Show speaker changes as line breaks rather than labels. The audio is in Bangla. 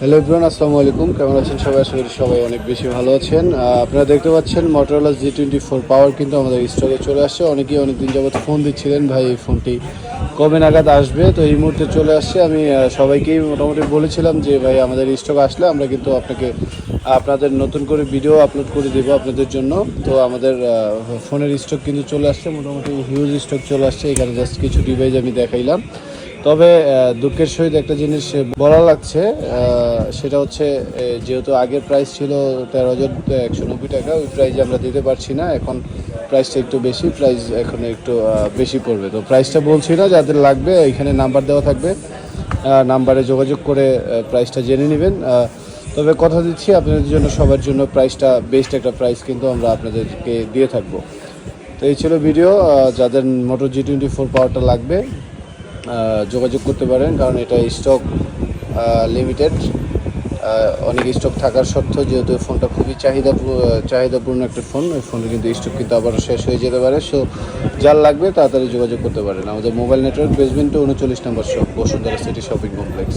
হ্যালো ইব্রান আসসালামু আলাইকুম। কেমন আছেন সবাই? আশা করি সবাই অনেক বেশি ভালো আছেন। আপনারা দেখতে পাচ্ছেন Motorola G twenty four power কিন্তু আমাদের স্টকে চলে আসছে। অনেকেই অনেকদিন যাবত ফোন দিচ্ছিলেন, ভাই, এই ফোনটি কবে নাগাদ আসবে? তো এই মুহূর্তে চলে আসছে। আমি সবাইকেই মোটামুটি বলেছিলাম যে, ভাই, আমাদের স্টক আসলে আমরা কিন্তু আপনাকে, আপনাদের নতুন করে ভিডিও আপলোড করে দেবো আপনাদের জন্য। তো আমাদের ফোনের স্টক কিন্তু চলে আসছে। মোটামুটি হিউজ স্টক চলে আসছে। এখানে জাস্ট কিছু ডিভাইস আমি দেখাইলাম। তবে দুঃখের সহিত একটা জিনিস বলা লাগছে সেটা হচ্ছে যেহেতু আগের প্রাইস ছিল তেরো হাজার একশো নব্বই টাকা, ওই প্রাইসে আমরা দিতে পারছি না। এখন প্রাইসটা একটু বেশি প্রাইস এখন একটু বেশি পড়বে। তো প্রাইসটা বলছি না, যাদের লাগবে, এখানে নাম্বার দেওয়া থাকবে। নাম্বারে যোগাযোগ করে প্রাইসটা জেনে নেবেন। তবে কথা দিচ্ছি, আপনাদের জন্য, সবার জন্য প্রাইসটা বেস্ট একটা প্রাইস কিন্তু আমরা আপনাদেরকে দিয়ে থাকব। তো এই ছিল ভিডিও যাদের মোটর জি টোয়েন্টি ফোর পাওয়ারটা লাগবে যোগাযোগ করতে পারেন, কারণ এটা স্টক লিমিটেড অনেক স্টক থাকার সত্ত্বেও যেহেতু ফোনটা খুবই চাহিদা, চাহিদাপূর্ণ একটা ফোন ওই ফোনে কিন্তু স্টক কিন্তু আবার শেষ হয়ে যেতে পারে। সো যার লাগবে তাড়াতাড়ি যোগাযোগ করতে পারেন। আমাদের মোবাইল নেটওয়ার্ক বেসমেন্টে উনচল্লিশ number shop Bashundhara city shopping complex